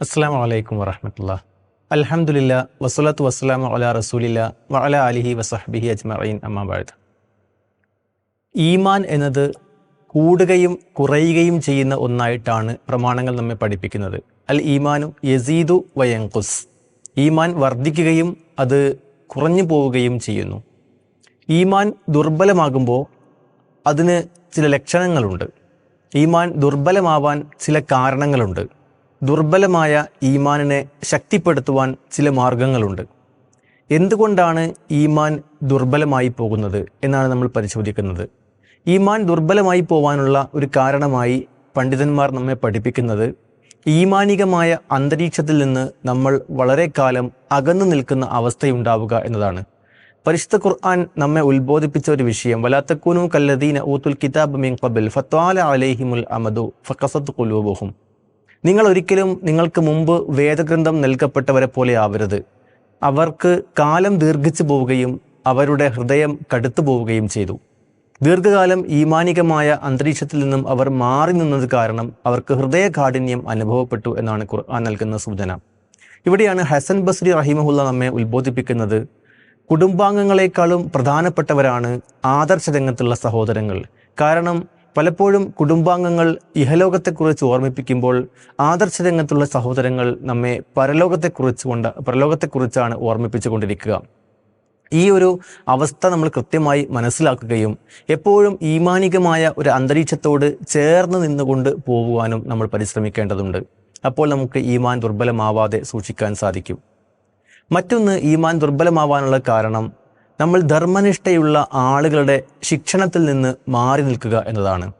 അസ്സാം വലൈക്കും വറഹമത്തുള്ള. അലഹമുല്ല വസ്സലാത്തു വസ്സലാം അല റസൂലില്ല വഅല അലിഹി വസഹബിഹി അജ്മഈൻ അമ്മാബാദ് ഈമാൻ എന്നത് കൂടുകയും കുറയുകയും ചെയ്യുന്ന ഒന്നായിട്ടാണ് പ്രമാണങ്ങൾ നമ്മെ പഠിപ്പിക്കുന്നത്. അൽ ഈമാനു യസീദു വയങ്കുസ് ഈമാൻ വർദ്ധിക്കുകയും അത് കുറഞ്ഞു പോവുകയും ചെയ്യുന്നു. ഈമാൻ ദുർബലമാകുമ്പോൾ അതിന് ചില ലക്ഷണങ്ങളുണ്ട്. ഈമാൻ ദുർബലമാവാൻ ചില കാരണങ്ങളുണ്ട്. ദുർബലമായ ഈമാനിനെ ശക്തിപ്പെടുത്തുവാൻ ചില മാർഗങ്ങളുണ്ട്. എന്തുകൊണ്ടാണ് ഈമാൻ ദുർബലമായി പോകുന്നത് എന്നാണ് നമ്മൾ പരിശോധിക്കുന്നത്. ഈമാൻ ദുർബലമായി പോവാനുള്ള ഒരു കാരണമായി പണ്ഡിതന്മാർ നമ്മെ പഠിപ്പിക്കുന്നത് ഈമാനികമായ അന്തരീക്ഷത്തിൽ നിന്ന് നമ്മൾ വളരെ കാലം അകന്നു നിൽക്കുന്ന അവസ്ഥയുണ്ടാവുക എന്നതാണ്. പരിശുദ്ധ ഖുർആൻ നമ്മെ ഉത്ബോധിപ്പിച്ച ഒരു വിഷയം. വലാത്തക്കൂനു കല്ലദീന ഊത്തുൽ കിതാബ് മിൻ ഖബൽ ഫത്വാല അലൈഹിമുൽ അമദു ഫക്കസത്ത് കുലൂബുഹും നിങ്ങൾ ഒരിക്കലും നിങ്ങൾക്ക് മുമ്പ് വേദഗ്രന്ഥം നൽകപ്പെട്ടവരെ പോലെ ആവരുത്. അവർക്ക് കാലം ദീർഘിച്ചു പോവുകയും അവരുടെ ഹൃദയം കടുത്തു പോവുകയും ചെയ്തു. ദീർഘകാലം ഈമാനികമായ അന്തരീക്ഷത്തിൽ നിന്നും അവർ മാറി നിന്നത് കാരണം അവർക്ക് ഹൃദയകാഠിന്യം അനുഭവപ്പെട്ടു എന്നാണ് ഖുർആൻ നൽകുന്ന സൂചന. ഇവിടെയാണ് ഹസൻ ബസ്രി റഹിമഹുല്ല നമ്മെ ഉത്ബോധിപ്പിക്കുന്നത്. കുടുംബാംഗങ്ങളെക്കാളും പ്രധാനപ്പെട്ടവരാണ് ആദർശ രംഗത്തുള്ള സഹോദരങ്ങൾ. കാരണം പലപ്പോഴും കുടുംബാംഗങ്ങൾ ഇഹലോകത്തെക്കുറിച്ച് ഓർമ്മിപ്പിക്കുമ്പോൾ ആദർശ രംഗത്തുള്ള സഹോദരങ്ങൾ നമ്മെ പരലോകത്തെക്കുറിച്ച് കൊണ്ട് പരലോകത്തെക്കുറിച്ചാണ് ഓർമ്മിപ്പിച്ചുകൊണ്ടിരിക്കുക. ഈ ഒരു അവസ്ഥ നമ്മൾ കൃത്യമായി മനസ്സിലാക്കുകയും എപ്പോഴും ഈമാനികമായ ഒരു അന്തരീക്ഷത്തോട് ചേർന്ന് നിന്നുകൊണ്ട് പോകുവാനും നമ്മൾ പരിശ്രമിക്കേണ്ടതുണ്ട്. അപ്പോൾ നമുക്ക് ഈമാൻ ദുർബലമാവാതെ സൂക്ഷിക്കാൻ സാധിക്കും. മറ്റൊന്ന് ഈമാൻ ദുർബലമാവാനുള്ള കാരണം നമ്മൾ ധർമ്മനിഷ്ഠയുള്ള ആളുകളുടെ ശിക്ഷണത്തിൽ നിന്ന് മാറി നിൽക്കുക എന്നതാണ്.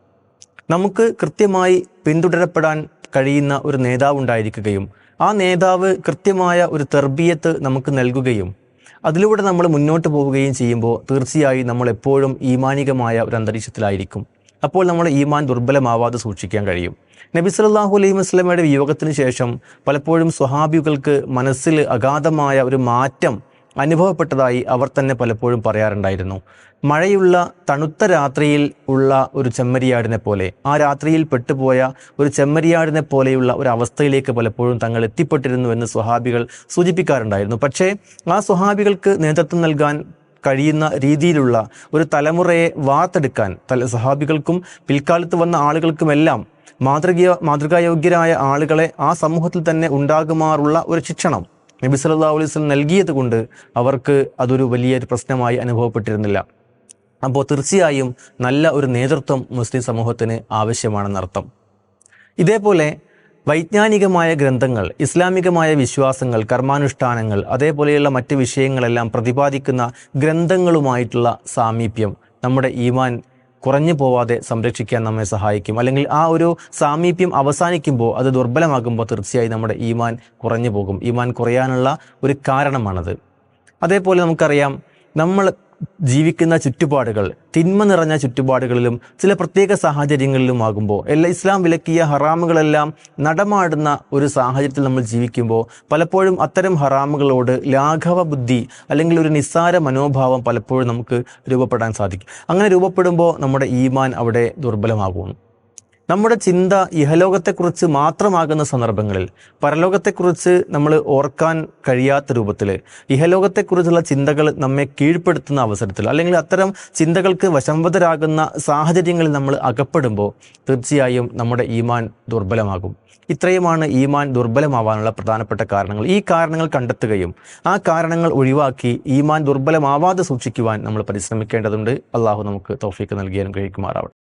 നമുക്ക് കൃത്യമായി പിന്തുടരപ്പെടാൻ കഴിയുന്ന ഒരു നേതാവ് ഉണ്ടായിരിക്കുകയും ആ നേതാവ് കൃത്യമായ ഒരു തെർബിയത്ത് നമുക്ക് നൽകുകയും അതിലൂടെ നമ്മൾ മുന്നോട്ട് പോവുകയും ചെയ്യുമ്പോൾ തീർച്ചയായും നമ്മൾ എപ്പോഴും ഈമാനികമായ ഒരു അന്തരീക്ഷത്തിലായിരിക്കും. അപ്പോൾ നമ്മൾ ഈമാൻ ദുർബലമാവാതെ സൂക്ഷിക്കാൻ കഴിയും. നബി സല്ലാഹു അലൈഹി വസ്ലമയുടെ വിയോഗത്തിന് ശേഷം പലപ്പോഴും സ്വഹാബികൾക്ക് മനസ്സിൽ അഗാധമായ ഒരു മാറ്റം അനുഭവപ്പെട്ടതായി അവർ തന്നെ പലപ്പോഴും പറയാറുണ്ടായിരുന്നു. മഴയുള്ള തണുത്ത രാത്രിയിൽ ഉള്ള ഒരു ചെമ്മരിയാടിനെ പോലെ ആ രാത്രിയിൽ പെട്ടുപോയ ഒരു ചെമ്മരിയാടിനെ പോലെയുള്ള ഒരു അവസ്ഥയിലേക്ക് പലപ്പോഴും തങ്ങൾ എത്തിപ്പെട്ടിരുന്നു എന്ന് സ്വഹാബികൾ സൂചിപ്പിക്കാറുണ്ടായിരുന്നു. പക്ഷേ ആ സ്വഹാബികൾക്ക് നേതൃത്വം നൽകാൻ കഴിയുന്ന രീതിയിലുള്ള ഒരു തലമുറയെ വാർത്തെടുക്കാൻ തല സഹാബികൾക്കും പിൽക്കാലത്ത് വന്ന ആളുകൾക്കുമെല്ലാം മാതൃക മാതൃകായോഗ്യരായ ആളുകളെ ആ സമൂഹത്തിൽ തന്നെ ഉണ്ടാകുമാറുള്ള ഒരു ശിക്ഷണം. നബി സല്ലാ വസല്ലം നൽകിയത് കൊണ്ട് അവർക്ക് അതൊരു വലിയൊരു പ്രശ്നമായി അനുഭവപ്പെട്ടിരുന്നില്ല. അപ്പോൾ തീർച്ചയായും നല്ല ഒരു നേതൃത്വം മുസ്ലിം സമൂഹത്തിന് ആവശ്യമാണെന്നർത്ഥം ഇതേപോലെ വൈജ്ഞാനികമായ ഗ്രന്ഥങ്ങൾ ഇസ്ലാമികമായ വിശ്വാസങ്ങൾ കർമാനുഷ്ഠാനങ്ങൾ അതേപോലെയുള്ള മറ്റ് വിഷയങ്ങളെല്ലാം പ്രതിപാദിക്കുന്ന ഗ്രന്ഥങ്ങളുമായിട്ടുള്ള സാമീപ്യം നമ്മുടെ ഈമാൻ കുറഞ്ഞു പോവാതെ സംരക്ഷിക്കാൻ നമ്മെ സഹായിക്കും. അല്ലെങ്കിൽ ആ ഒരു സാമീപ്യം അവസാനിക്കുമ്പോൾ അത് ദുർബലമാകുമ്പോൾ തീർച്ചയായും നമ്മുടെ ഈമാൻ കുറഞ്ഞു പോകും. ഈമാൻ കുറയാനുള്ള ഒരു കാരണമാണത്. അതേപോലെ നമുക്കറിയാം നമ്മൾ ജീവിക്കുന്ന ചുറ്റുപാടുകൾ തിന്മ നിറഞ്ഞ ചുറ്റുപാടുകളിലും ചില പ്രത്യേക സാഹചര്യങ്ങളിലും ആകുമ്പോൾ എല്ലാ ഇസ്ലാം വിലക്കിയ ഹറാമുകളെല്ലാം നടമാടുന്ന ഒരു സാഹചര്യത്തിൽ നമ്മൾ ജീവിക്കുമ്പോൾ പലപ്പോഴും അത്തരം ഹറാമുകളോട് ലാഘവ ബുദ്ധി അല്ലെങ്കിൽ ഒരു നിസ്സാര മനോഭാവം പലപ്പോഴും നമുക്ക് രൂപപ്പെടാൻ സാധിക്കും. അങ്ങനെ രൂപപ്പെടുമ്പോൾ നമ്മുടെ ഈമാൻ അവിടെ ദുർബലമാകുന്നു. നമ്മുടെ ചിന്ത ഇഹലോകത്തെക്കുറിച്ച് മാത്രമാകുന്ന സന്ദർഭങ്ങളിൽ പരലോകത്തെക്കുറിച്ച് നമ്മൾ ഓർക്കാൻ കഴിയാത്ത രൂപത്തിൽ ഇഹലോകത്തെക്കുറിച്ചുള്ള ചിന്തകൾ നമ്മെ കീഴ്പ്പെടുത്തുന്ന അവസരത്തിൽ അല്ലെങ്കിൽ അത്തരം ചിന്തകൾക്ക് വശംവതരാകുന്ന സാഹചര്യങ്ങളിൽ നമ്മൾ അകപ്പെടുമ്പോൾ തീർച്ചയായും നമ്മുടെ ഈമാൻ ദുർബലമാകും. ഇത്രയുമാണ് ഈമാൻ ദുർബലമാവാനുള്ള പ്രധാനപ്പെട്ട കാരണങ്ങൾ. ഈ കാരണങ്ങൾ കണ്ടെത്തുകയും ആ കാരണങ്ങൾ ഒഴിവാക്കി ഈമാൻ ദുർബലമാവാതെ സൂക്ഷിക്കുവാൻ നമ്മൾ പരിശ്രമിക്കേണ്ടതുണ്ട്. അള്ളാഹു നമുക്ക് തോഫീക്ക് നൽകിയാലും കഴിക്കുമാറാവട്ടെ